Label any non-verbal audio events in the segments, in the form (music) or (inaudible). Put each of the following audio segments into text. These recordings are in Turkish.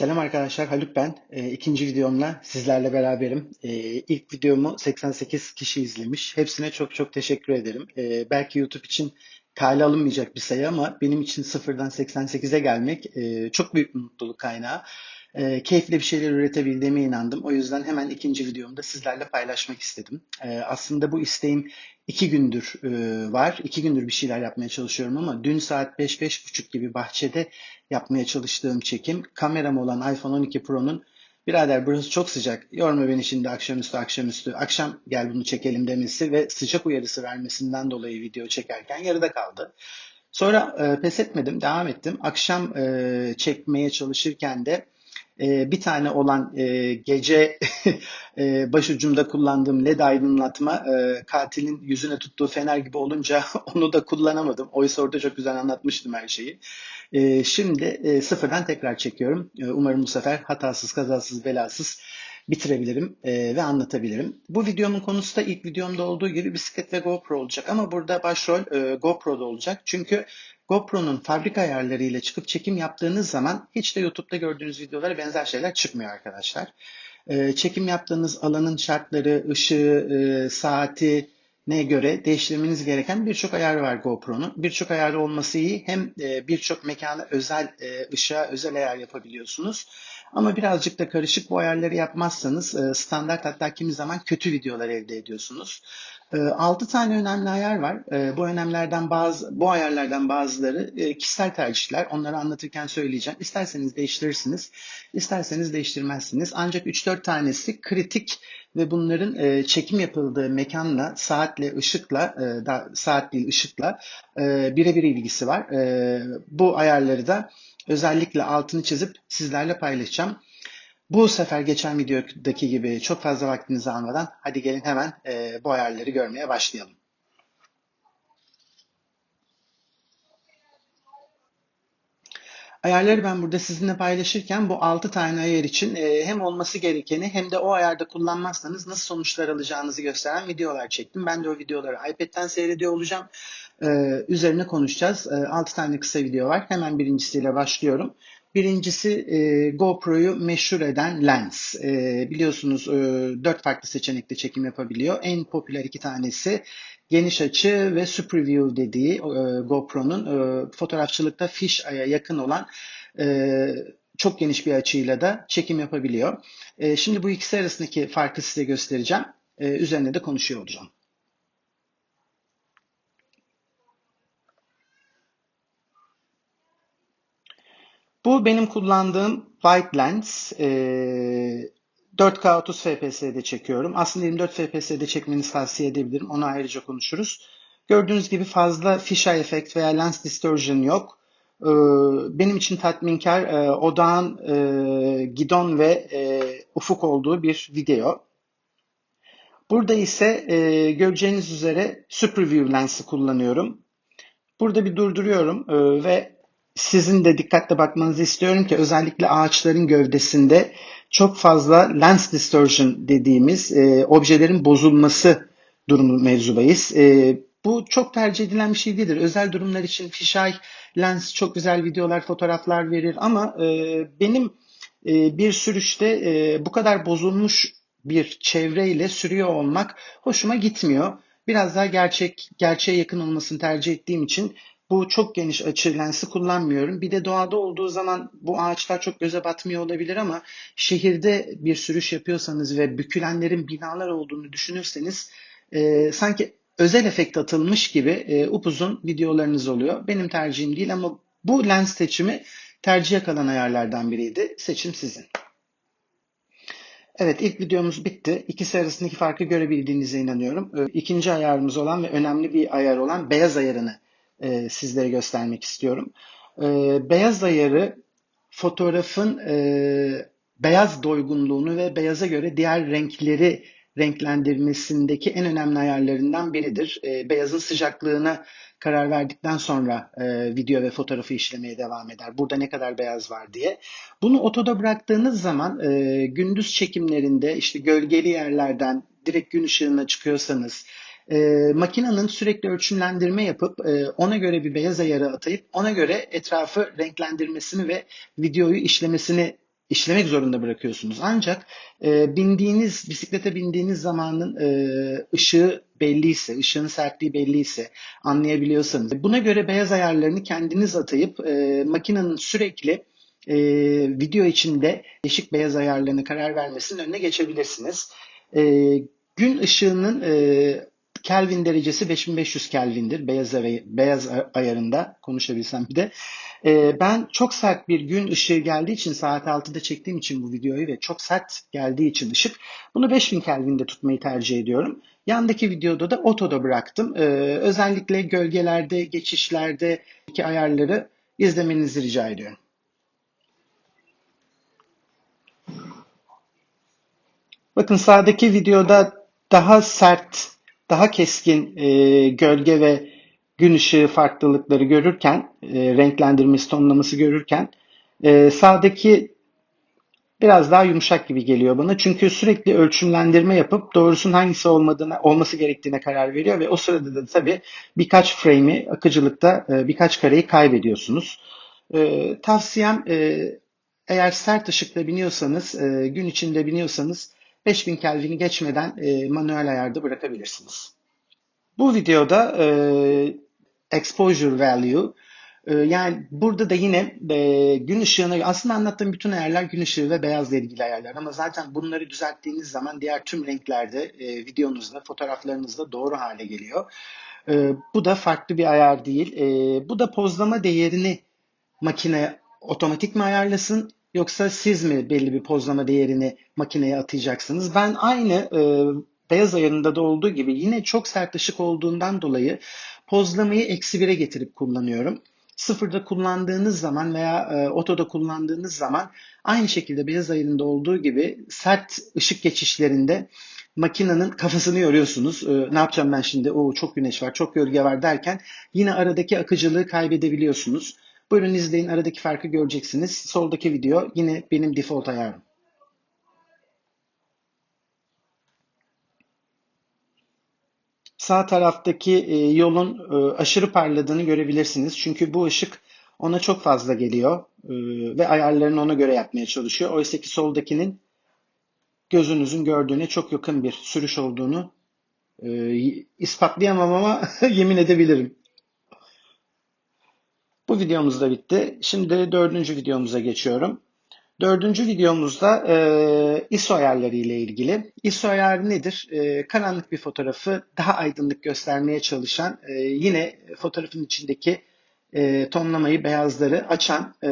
Selam arkadaşlar, Haluk ben. E, ikinci videomla sizlerle beraberim. E, ilk videomu 88 kişi izlemiş. Hepsine çok çok teşekkür ederim. E, belki YouTube için kale alınmayacak bir sayı ama benim için sıfırdan 88'e gelmek e, çok büyük bir mutluluk kaynağı. E, keyifli bir şeyler üretebildiğime inandım. O yüzden hemen ikinci videomda sizlerle paylaşmak istedim. E, aslında bu isteğim iki gündür e, var. İki gündür bir şeyler yapmaya çalışıyorum ama dün saat 5-5.30 gibi bahçede yapmaya çalıştığım çekim kameram olan iPhone 12 Pro'nun birader burası çok sıcak yorma beni şimdi akşamüstü akşamüstü akşam gel bunu çekelim demesi ve sıcak uyarısı vermesinden dolayı video çekerken yarıda kaldı. Sonra e, pes etmedim devam ettim. Akşam e, çekmeye çalışırken de e, bir tane olan e, gece (laughs) e, başucumda kullandığım led aydınlatma e, katilin yüzüne tuttuğu fener gibi olunca (laughs) onu da kullanamadım. Oysa orada çok güzel anlatmıştım her şeyi. E, şimdi sıfırdan tekrar çekiyorum. E, umarım bu sefer hatasız, kazasız, belasız bitirebilirim ve anlatabilirim. Bu videomun konusu da ilk videomda olduğu gibi bisiklet ve GoPro olacak ama burada başrol GoPro'da olacak. Çünkü GoPro'nun fabrika ayarlarıyla çıkıp çekim yaptığınız zaman hiç de YouTube'da gördüğünüz videolara benzer şeyler çıkmıyor arkadaşlar. E, çekim yaptığınız alanın şartları, ışığı, e, saati, ne göre değiştirmeniz gereken birçok ayarı var GoPro'nun. Birçok ayarı olması iyi. Hem e, birçok mekana özel e, ışığa özel ayar yapabiliyorsunuz. Ama birazcık da karışık bu ayarları yapmazsanız e, standart hatta kimi zaman kötü videolar elde ediyorsunuz. 6 tane önemli ayar var. Bu önemlerden bazı, bu ayarlardan bazıları kişisel tercihler. Onları anlatırken söyleyeceğim. İsterseniz değiştirirsiniz, isterseniz değiştirmezsiniz. Ancak 3-4 tanesi kritik ve bunların çekim yapıldığı mekanla, saatle, ışıkla, da, saat değil ışıkla birebir ilgisi var. Bu ayarları da özellikle altını çizip sizlerle paylaşacağım. Bu sefer geçen videodaki gibi çok fazla vaktinizi almadan hadi gelin hemen e, bu ayarları görmeye başlayalım. Ayarları ben burada sizinle paylaşırken bu 6 tane ayar için e, hem olması gerekeni hem de o ayarda kullanmazsanız nasıl sonuçlar alacağınızı gösteren videolar çektim. Ben de o videoları iPad'den seyrediyor olacağım. E, üzerine konuşacağız. E, 6 tane kısa video var. Hemen birincisiyle başlıyorum. Birincisi e, GoPro'yu meşhur eden lens. E, biliyorsunuz e, 4 farklı seçenekte çekim yapabiliyor. En popüler iki tanesi geniş açı ve super view dediği e, GoPro'nun e, fotoğrafçılıkta fish aya yakın olan e, çok geniş bir açıyla da çekim yapabiliyor. E, şimdi bu ikisi arasındaki farkı size göstereceğim. E, üzerine de konuşuyor olacağım. Bu benim kullandığım White Lens. E, 4K 30 FPS'de çekiyorum. Aslında 24 FPS'de çekmenizi tavsiye edebilirim. Onu ayrıca konuşuruz. Gördüğünüz gibi fazla fisheye efekt veya lens distortion yok. E, benim için tatminkar e, odağın e, gidon ve e, ufuk olduğu bir video. Burada ise e, göreceğiniz üzere Super View lensi kullanıyorum. Burada bir durduruyorum e, ve sizin de dikkatle bakmanızı istiyorum ki özellikle ağaçların gövdesinde çok fazla lens distortion dediğimiz e, objelerin bozulması durumu mevzubayız. E, bu çok tercih edilen bir şey değildir. Özel durumlar için fisheye lens çok güzel videolar, fotoğraflar verir ama e, benim e, bir sürüşte e, bu kadar bozulmuş bir çevreyle sürüyor olmak hoşuma gitmiyor. Biraz daha gerçek gerçeğe yakın olmasını tercih ettiğim için bu çok geniş açı lensi kullanmıyorum. Bir de doğada olduğu zaman bu ağaçlar çok göze batmıyor olabilir ama şehirde bir sürüş yapıyorsanız ve bükülenlerin binalar olduğunu düşünürseniz e, sanki özel efekt atılmış gibi e, upuzun videolarınız oluyor. Benim tercihim değil ama bu lens seçimi tercihe kalan ayarlardan biriydi. Seçim sizin. Evet ilk videomuz bitti. İkisi arasındaki farkı görebildiğinize inanıyorum. E, ikinci ayarımız olan ve önemli bir ayar olan beyaz ayarını e, sizlere göstermek istiyorum. E, beyaz ayarı fotoğrafın e, beyaz doygunluğunu ve beyaza göre diğer renkleri renklendirmesindeki en önemli ayarlarından biridir. E, beyazın sıcaklığına karar verdikten sonra e, video ve fotoğrafı işlemeye devam eder. Burada ne kadar beyaz var diye. Bunu otoda bıraktığınız zaman e, gündüz çekimlerinde işte gölgeli yerlerden direkt gün ışığına çıkıyorsanız e, makinenin sürekli ölçümlendirme yapıp e, ona göre bir beyaz ayarı atayıp ona göre etrafı renklendirmesini ve videoyu işlemesini işlemek zorunda bırakıyorsunuz. Ancak e, bindiğiniz, bisiklete bindiğiniz zamanın e, ışığı belliyse, ışığın sertliği belliyse, anlayabiliyorsanız, buna göre beyaz ayarlarını kendiniz atayıp e, makinenin sürekli e, video içinde değişik beyaz ayarlarına karar vermesinin önüne geçebilirsiniz. E, gün ışığının e, Kelvin derecesi 5500 Kelvin'dir beyaz, beyaz ayarında konuşabilsem bir de. E, ben çok sert bir gün ışığı geldiği için saat 6'da çektiğim için bu videoyu ve çok sert geldiği için ışık bunu 5000 Kelvin'de tutmayı tercih ediyorum. Yandaki videoda da otoda bıraktım. E, özellikle gölgelerde, geçişlerde iki ayarları izlemenizi rica ediyorum. Bakın sağdaki videoda daha sert, daha keskin e, gölge ve gün ışığı farklılıkları görürken, e, renklendirmesi, tonlaması görürken e, sağdaki biraz daha yumuşak gibi geliyor bana. Çünkü sürekli ölçümlendirme yapıp doğrusunun hangisi olmadığına, olması gerektiğine karar veriyor ve o sırada da tabii birkaç frame'i akıcılıkta e, birkaç kareyi kaybediyorsunuz. E, tavsiyem e, eğer sert ışıkla biniyorsanız, e, gün içinde biniyorsanız 5000 Kelvin'i geçmeden e, manuel ayarda bırakabilirsiniz. Bu videoda e, exposure value e, yani burada da yine e, gün ışığına aslında anlattığım bütün ayarlar gün ışığı ve beyazla ilgili ayarlar ama zaten bunları düzelttiğiniz zaman diğer tüm renklerde e, videonuzda, fotoğraflarınızda doğru hale geliyor. E, bu da farklı bir ayar değil. E, bu da pozlama değerini makine otomatik mi ayarlasın Yoksa siz mi belli bir pozlama değerini makineye atayacaksınız? Ben aynı e, beyaz ayarında da olduğu gibi yine çok sert ışık olduğundan dolayı pozlamayı eksi bire getirip kullanıyorum. Sıfırda kullandığınız zaman veya e, otoda kullandığınız zaman aynı şekilde beyaz ayarında olduğu gibi sert ışık geçişlerinde makinenin kafasını yoruyorsunuz. E, ne yapacağım ben şimdi? O çok güneş var, çok gölge var derken yine aradaki akıcılığı kaybedebiliyorsunuz. Buyurun izleyin aradaki farkı göreceksiniz. Soldaki video yine benim default ayarım. Sağ taraftaki e, yolun e, aşırı parladığını görebilirsiniz. Çünkü bu ışık ona çok fazla geliyor e, ve ayarlarını ona göre yapmaya çalışıyor. Oysa ki soldakinin gözünüzün gördüğüne çok yakın bir sürüş olduğunu ispatlayamam ama (laughs) yemin edebilirim. Bu videomuz da bitti. Şimdi dördüncü videomuza geçiyorum. Dördüncü videomuzda e, ISO ayarları ile ilgili. ISO ayarı nedir? E, karanlık bir fotoğrafı daha aydınlık göstermeye çalışan, e, yine fotoğrafın içindeki e, tonlamayı, beyazları açan e,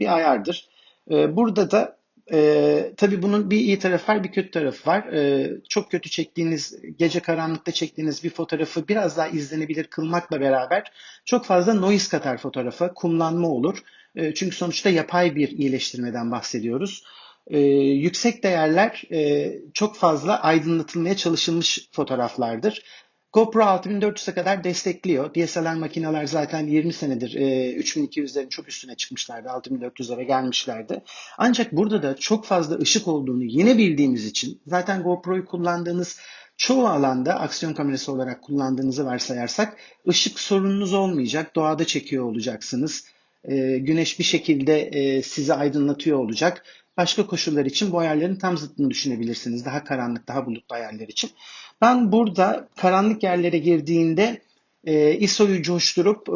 bir ayardır. E, burada da ee, tabii bunun bir iyi tarafı var, bir kötü tarafı var. Ee, çok kötü çektiğiniz, gece karanlıkta çektiğiniz bir fotoğrafı biraz daha izlenebilir kılmakla beraber çok fazla noise katar fotoğrafa, kumlanma olur. Ee, çünkü sonuçta yapay bir iyileştirmeden bahsediyoruz. Ee, yüksek değerler e, çok fazla aydınlatılmaya çalışılmış fotoğraflardır. GoPro 6400'e kadar destekliyor. DSLR makineler zaten 20 senedir e, 3200'lerin çok üstüne çıkmışlardı. 6400'lere gelmişlerdi. Ancak burada da çok fazla ışık olduğunu yine bildiğimiz için zaten GoPro'yu kullandığınız çoğu alanda aksiyon kamerası olarak kullandığınızı varsayarsak ışık sorununuz olmayacak. Doğada çekiyor olacaksınız. E, güneş bir şekilde e, sizi aydınlatıyor olacak. Başka koşullar için bu ayarların tam zıttını düşünebilirsiniz. Daha karanlık, daha bulutlu ayarlar için. Ben burada karanlık yerlere girdiğinde e, ISO'yu coşturup e,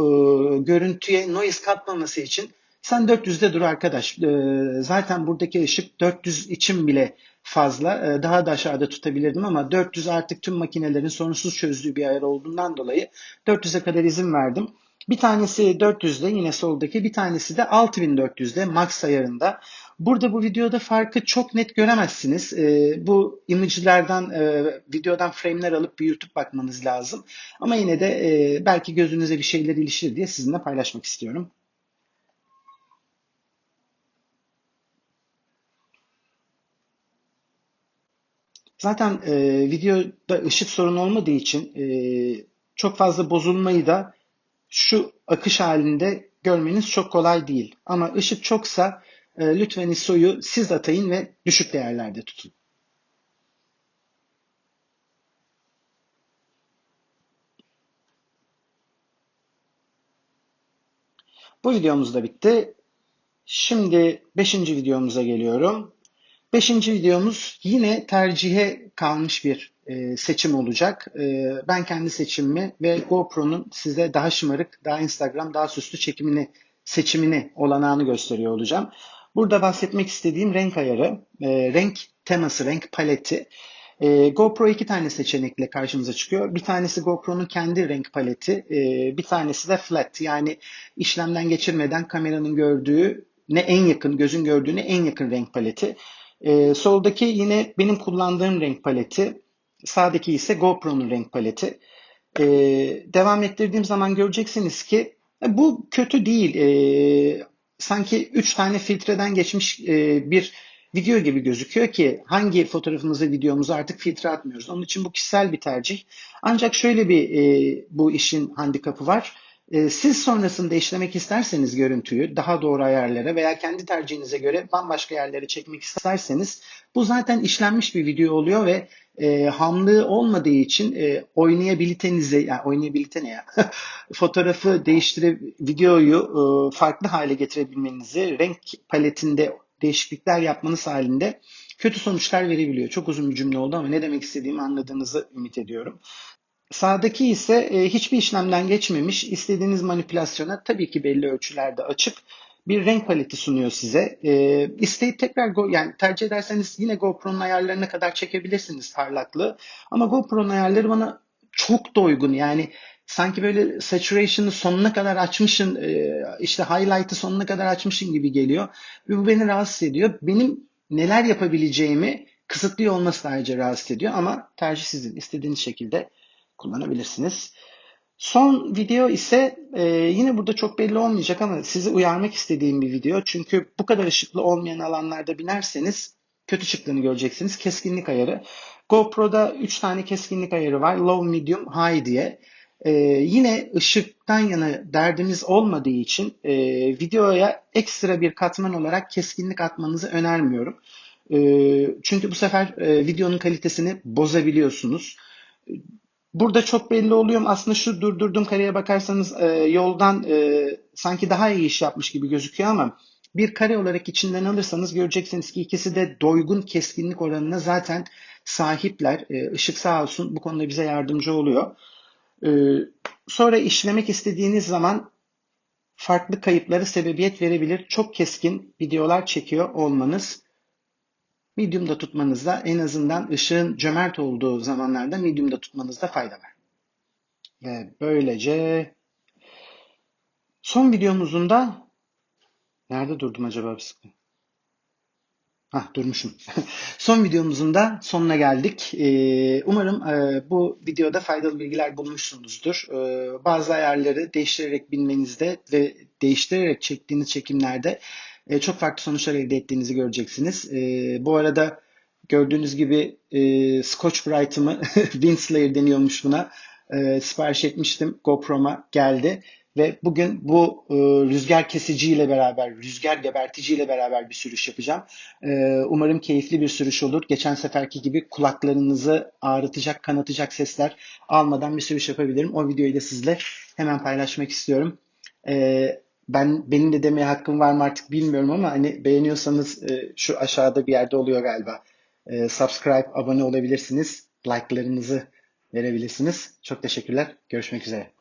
görüntüye noise katmaması için sen 400'de dur arkadaş. E, zaten buradaki ışık 400 için bile fazla. E, daha da aşağıda tutabilirdim ama 400 artık tüm makinelerin sorunsuz çözdüğü bir ayar olduğundan dolayı 400'e kadar izin verdim. Bir tanesi 400'de yine soldaki bir tanesi de 6400'de max ayarında. Burada bu videoda farkı çok net göremezsiniz. E, bu image'lerden, e, videodan frame'ler alıp YouTube bakmanız lazım. Ama yine de e, belki gözünüze bir şeyler ilişir diye sizinle paylaşmak istiyorum. Zaten e, videoda ışık sorunu olmadığı için e, çok fazla bozulmayı da şu akış halinde görmeniz çok kolay değil. Ama ışık çoksa e, lütfen ISO'yu siz atayın ve düşük değerlerde tutun. Bu videomuz da bitti. Şimdi 5. videomuza geliyorum. Beşinci videomuz yine tercihe kalmış bir e, seçim olacak. E, ben kendi seçimimi ve GoPro'nun size daha şımarık, daha Instagram, daha süslü çekimini, seçimini, olanağını gösteriyor olacağım. Burada bahsetmek istediğim renk ayarı, e, renk teması, renk paleti. E, GoPro iki tane seçenekle karşımıza çıkıyor. Bir tanesi GoPro'nun kendi renk paleti, e, bir tanesi de flat yani işlemden geçirmeden kameranın gördüğü ne en yakın, gözün gördüğüne en yakın renk paleti. Ee, soldaki yine benim kullandığım renk paleti. Sağdaki ise GoPro'nun renk paleti. Ee, devam ettirdiğim zaman göreceksiniz ki e, bu kötü değil. Ee, sanki 3 tane filtreden geçmiş e, bir video gibi gözüküyor ki hangi fotoğrafımızı videomuzu artık filtre atmıyoruz. Onun için bu kişisel bir tercih. Ancak şöyle bir e, bu işin handikapı var. E, siz sonrasında işlemek isterseniz görüntüyü daha doğru ayarlara veya kendi tercihinize göre bambaşka yerlere çekmek isterseniz bu zaten işlenmiş bir video oluyor ve e, hamlığı olmadığı için e, oynayabilitenizi yani oynayabilite ne ya (laughs) fotoğrafı değiştirip videoyu e, farklı hale getirebilmenizi renk paletinde değişiklikler yapmanız halinde kötü sonuçlar verebiliyor. Çok uzun bir cümle oldu ama ne demek istediğimi anladığınızı ümit ediyorum. Sağdaki ise e, hiçbir işlemden geçmemiş, istediğiniz manipülasyona tabii ki belli ölçülerde açık bir renk paleti sunuyor size. E, isteyip tekrar Go, yani tercih ederseniz yine GoPro'nun ayarlarına kadar çekebilirsiniz parlaklığı. Ama GoPro'nun ayarları bana çok da uygun. Yani sanki böyle saturation'ı sonuna kadar açmışın, e, işte highlight'ı sonuna kadar açmışın gibi geliyor. Ve bu beni rahatsız ediyor. Benim neler yapabileceğimi kısıtlıyor olması da ayrıca rahatsız ediyor. Ama tercih sizin. istediğiniz şekilde kullanabilirsiniz. Son video ise e, yine burada çok belli olmayacak ama sizi uyarmak istediğim bir video. Çünkü bu kadar ışıklı olmayan alanlarda binerseniz kötü çıktığını göreceksiniz. Keskinlik ayarı. GoPro'da 3 tane keskinlik ayarı var. Low, Medium, High diye. Ee, yine ışıktan yana derdiniz olmadığı için e, videoya ekstra bir katman olarak keskinlik atmanızı önermiyorum. E, çünkü bu sefer e, videonun kalitesini bozabiliyorsunuz. Burada çok belli oluyor. Aslında şu durdurduğum kareye bakarsanız e, yoldan e, sanki daha iyi iş yapmış gibi gözüküyor ama bir kare olarak içinden alırsanız göreceksiniz ki ikisi de doygun keskinlik oranına zaten sahipler. E, ışık sağ olsun bu konuda bize yardımcı oluyor. E, sonra işlemek istediğiniz zaman farklı kayıpları sebebiyet verebilir. Çok keskin videolar çekiyor olmanız medium'da tutmanızda en azından ışığın cömert olduğu zamanlarda medium'da tutmanızda fayda var. Ve böylece son videomuzun da nerede durdum acaba bir Hah durmuşum. (laughs) Son videomuzun da sonuna geldik. Ee, umarım e, bu videoda faydalı bilgiler bulmuşsunuzdur. Ee, bazı ayarları değiştirerek bilmenizde ve değiştirerek çektiğiniz çekimlerde e, çok farklı sonuçlar elde ettiğinizi göreceksiniz. E, bu arada gördüğünüz gibi e, Scotch Bright'ımı Winslayer (laughs) deniyormuş buna. E, sipariş etmiştim. GoPro'ma geldi. Ve bugün bu e, rüzgar kesiciyle beraber, rüzgar geberticiyle beraber bir sürüş yapacağım. E, umarım keyifli bir sürüş olur. Geçen seferki gibi kulaklarınızı ağrıtacak, kanatacak sesler almadan bir sürüş yapabilirim. O videoyu da sizle hemen paylaşmak istiyorum. E, ben benim de demeye hakkım var mı artık bilmiyorum ama hani beğeniyorsanız e, şu aşağıda bir yerde oluyor galiba. E, subscribe, abone olabilirsiniz. Like'larınızı verebilirsiniz. Çok teşekkürler. Görüşmek üzere.